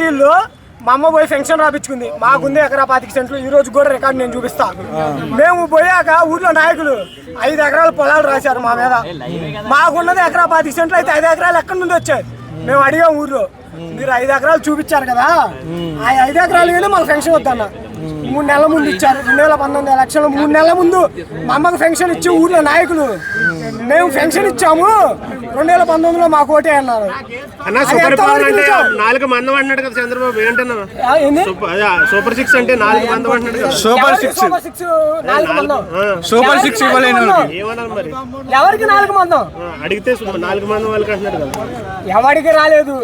సిటీల్లో మా అమ్మ పోయి ఫెన్షన్ రాపించుకుంది. మాకుంది ఎకరా పాతిక సెంట్లు. ఈ రోజు కూడా రికార్డు నేను చూపిస్తా. మేము పోయాక ఊర్లో నాయకులు ఐదు ఎకరాల పొలాలు రాశారు మా మీద. మాకున్నది ఎకరా పాతిక సెంట్లు అయితే ఐదు ఎకరాలు ఎక్కడి నుండి వచ్చాయి? మేము అడిగాం ఊర్లో. మీరు ఐదు ఎకరాలు చూపించారు కదా. ఆ ఐదు ఎకరాలు కానీ మాకు ఫంక్షన్ వద్దన్నా మూడు నెలల ముందు ఇచ్చారు. రెండు వేల పంతొమ్మిది ఎలక్షన్ మూడు నెలల ముందు మా అమ్మకి ఫంక్షన్ ఇచ్చి ఊర్లో నాయకులు. మేము ఫంక్షన్ ఇచ్చాము. రెండు వేల పంతొమ్మిదిలో మాకు ఓటే అన్నారు. అన్న సూపర్ అంటే? నాలుగు మందం కదా చంద్రబాబు ఏంటన్నా? సూపర్ సిక్స్ అంటే నాలుగు మందం అంటున్నాడు కదా. సూపర్ ఎవరికి సిక్స్? Super six? నాలుగు మందం. సూపర్ సిక్స్ ఇవ్వలేని వాళ్ళకి ఏమన్నారు మరి? ఎవరికి నాలుగు మందం? అడిగితే నాలుగు మందం వాళ్ళకి అంటున్నాడు కదా. ఎవరికి రాలేదు?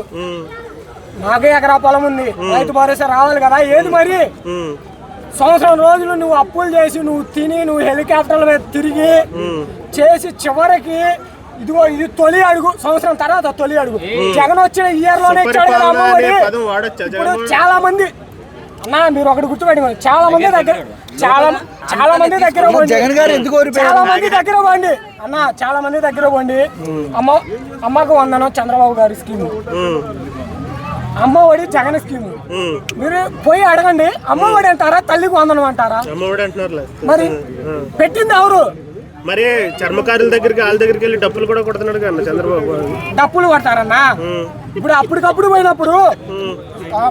నాకే ఎకరా పొలం ఉంది. రైతు భరోసా రావాలి కదా. ఏది మరి? సంవత్సరం రోజులు నువ్వు అప్పులు చేసి నువ్వు తిని నువ్వు హెలికాప్టర్ల మీద తిరిగి చేసి చివరికి ఇదిగో ఇది తొలి అడుగు. సంవత్సరం తర్వాత తొలి అడుగు. జగన్ వచ్చిన ఇయర్లోనే ఇప్పుడు చాలా మంది అన్నా మీరు ఒకటి గుర్తుపెట్టుకోండి. చాలా మంది దగ్గర చాలా చాలా మంది దగ్గర పోండి. జగన్ గారు ఎందుకు ఓడిపోయారు? చాలా మంది దగ్గర పోండి. అన్న చాలా మంది దగ్గర పోండి. అమ్మ అమ్మకు వందనం చంద్రబాబు గారి స్కీమ్. ఉమ్, అమ్మ ఒడి జగన్ స్కీమ్. మీరు పోయి అడగండి అమ్మ ఒడి అంటారా తల్లికి వందనం అంటారా? అమ్మఒడి అంటున్నారులే. మరి పెట్టింది ఎవరు? మరి చర్మకారుల దగ్గరికి వాళ్ళ దగ్గరికి వెళ్ళి డబ్బులు కూడా కొడుతున్నాడు కదా చంద్రబాబు డప్పులు కొడతారన్నా? ఇప్పుడు అప్పటికప్పుడు పోయినప్పుడు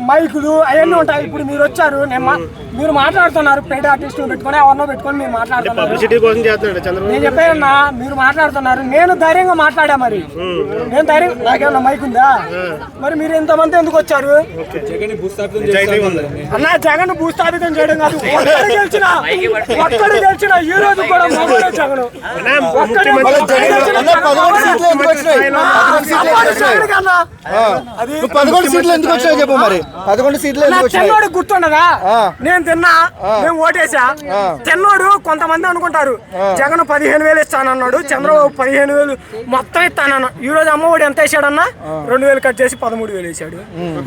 మైకులు అవన్నీ ఉంటాయి. ఇప్పుడు మీరు వచ్చారు నేను మీరు మాట్లాడుతున్నారు పెయిడ్ ఆర్టిస్టులు పెట్టుకొని ఎవరినో పెట్టుకొని మీరు మాట్లాడుతున్నారు. పబ్లిసిటీ కోసం చేస్తున్నాడు చంద్రబాబు నేను చెప్పానన్నా మీరు మాట్లాడుతున్నారు. నేను ధైర్యంగా మాట్లాడా మరి? నేను ధైర్యం నాకేమన్నా మైక్ ఉందా? మరి మీరు ఇంతమంది ఎందుకు వచ్చారు? అన్న జగన్ భూస్థాపితం చేయడం కాదు. ఒక్కడు గెలిచిన ఒక్కడు గెలిచిన ఈ రోజు కూడా మగవాడే జగన్. అది పదకొండు సీట్లు ఎందుకు వచ్చినాయి చెప్పు మరి. పదకొండు సీట్లు నా ఎందుకు వచ్చినాయి తెన్నోడు గుర్తుండదా? ఆ. నేను తిన్నా నేను ఓటేసా? తెన్నోడు కొంతమంది అనుకుంటారు. జగన్ పదిహేను వేలు ఇస్తానన్నాడు చంద్రబాబు పదిహేను వేలు మొత్తం ఇస్తానన్న. ఈ రోజు అమ్మఒడి ఎంత వేసాడన్నా? రెండు వేలు కట్ చేసి పదమూడు వేలు వేసాడు.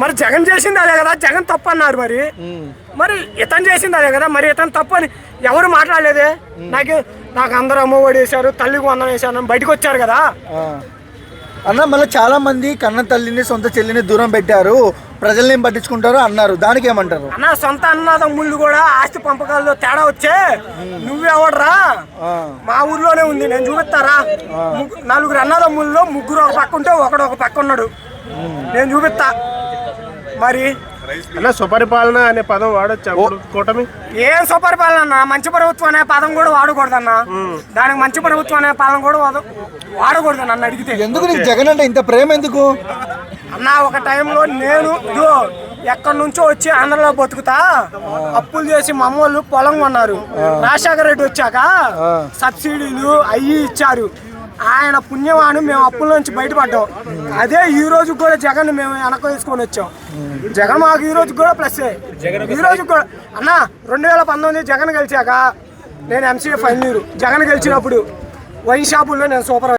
మరి జగన్ చేసింది అదే కదా జగన్ తప్పు అన్నారు మరి. మరి ఇతను చేసింది అదే కదా మరి ఇతను తప్పు అని ఎవరు మాట్లాడలేదే? నాకు నాకు అందరూ అమ్మఒడి వేశారు తల్లికి వందనం వేశాను బయటకు వచ్చారు కదా. అన్న మళ్ళీ చాలా మంది కన్న తల్లిని సొంత చెల్లిని దూరం పెట్టారు. ప్రజల్ని ఏం పట్టించుకుంటారు అన్నారు. దానికి ఏమంటారు? అన్న సొంత అన్నదమ్ముళ్ళు కూడా ఆస్తి పంపకాల్లో తేడా వచ్చే. నువ్వెవడరా. మా ఊర్లోనే ఉంది నేను చూపిస్తారా? నలుగురు అన్నదమ్ముల్లో ముగ్గురు ఒక పక్క ఉంటే ఒకడు ఒక పక్క ఉన్నాడు. నేను చూపిస్తా. మరి అన్న సుపరిపాలన అనే పదం వాడొచ్చు కూటమి? ఏం సుపరిపాలన అన్న? మంచి ప్రభుత్వం అనే పదం కూడా వాడకూడదన్న. దానికి మంచి ప్రభుత్వం అనే పదం కూడా వాడ- వాడకూడదు నన్ను అడిగితే. ఎందుకు నీకు జగన్ అంటే ఇంత ప్రేమ ఎందుకు? అన్న ఒక టైంలో నేను ఎక్కడి నుంచో వచ్చి ఆంధ్రలో బతుకుతా. అప్పులు చేసి మా అమ్మ వాళ్ళు పొలం కొన్నారు. రాజశేఖర రెడ్డి వచ్చాక సబ్సిడీలు అయ్యి ఇచ్చారు. ఆయన పుణ్యమాను మేము అప్పుల నుంచి బయటపడ్డాం. అదే ఈ రోజు కూడా జగన్ మేము వెనక వేసుకొని వచ్చాం. జగన్ మాకు ఈ రోజు కూడా ప్లస్ ఈ రోజు కూడా అన్న రెండు వేల పంతొమ్మిది జగన్ గెలిచాక నేను ఎంసీఏ ఫైనల్ ఇయర్. జగన్ గెలిచినప్పుడు వైన్ షాపుల్లో నేను సూపర్